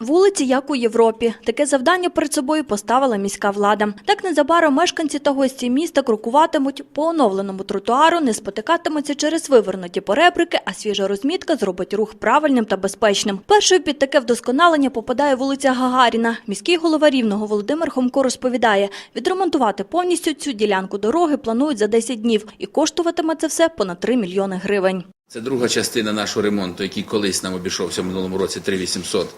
Вулиці, як у Європі. Таке завдання перед собою поставила міська влада. Так незабаром мешканці та гості міста крокуватимуть по оновленому тротуару, не спотикатимуться через вивернуті поребрики, а свіжа розмітка зробить рух правильним та безпечним. Першою під таке вдосконалення попадає вулиця Гагаріна. Міський голова Рівного Володимир Хомко розповідає, відремонтувати повністю цю ділянку дороги планують за 10 днів і коштуватиме це все понад 3 мільйони гривень. Це друга частина нашого ремонту, який колись нам обійшовся в минулому році 3800,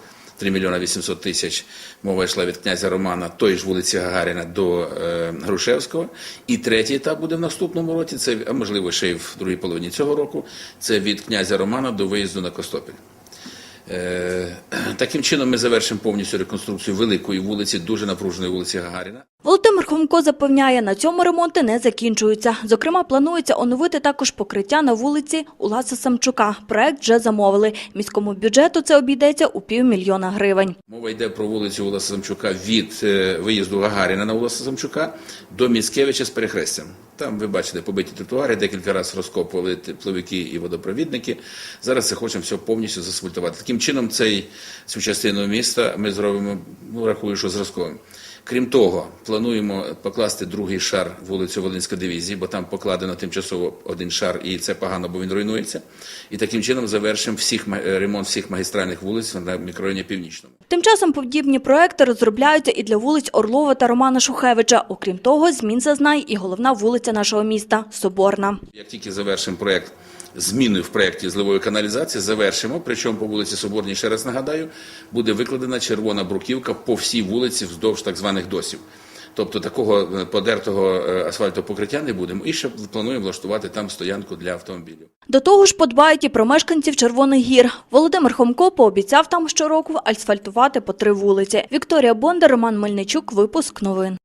3 мільйона 800 тисяч. Мова йшла від князя Романа, тої ж вулиці Гагаріна до е, Грушевського. І третій етап буде в наступному році, це, а можливо ще й в другій половині цього року, це від князя Романа до виїзду на Костопіль. Е, таким чином ми завершимо повністю реконструкцію великої вулиці, дуже напруженої вулиці Гагаріна. Володимир Хомко запевняє, на цьому ремонти не закінчуються. Зокрема, планується оновити також покриття на вулиці Уласа Самчука. Проект вже замовили. Міському бюджету це обійдеться у півмільйона гривень. Мова йде про вулицю Уласа Самчука від е, виїзду Гагаріна на Уласа Самчука до Міцкевича з перехрестям. Там ви бачите побиті тротуари, декілька разів розкопували тепловики і водопровідники. Зараз це хочемо все повністю засфальтувати. Таким чином, цей, цю частину міста ми зробимо, ну рахую, що зразковим. Крім того, плануємо покласти другий шар вулицю Волинська дивізії, бо там покладено тимчасово один шар, і це погано, бо він руйнується. І таким чином завершимо всіх е, ремонт всіх магістральних вулиць на мікрорайоні Північному. Тим часом подібні проекти розробляються і для вулиць Орлова та Романа Шухевича. Окрім того, змін зазнає і головна вулиця нашого міста – Соборна. Як тільки завершимо проект зміни в проєкті зливової каналізації, завершимо. Причому по вулиці Соборній, ще раз нагадаю, буде викладена червона бруківка по всій вулиці вздовж так званих досів. Тобто такого е, подертого е, асфальтопокриття не будемо. І ще плануємо влаштувати там стоянку для автомобілів. До того ж подбають і про мешканців Червоних гір. Володимир Хомко пообіцяв там щороку асфальтувати по три вулиці. Вікторія Бондар, Роман Мельничук, випуск новин.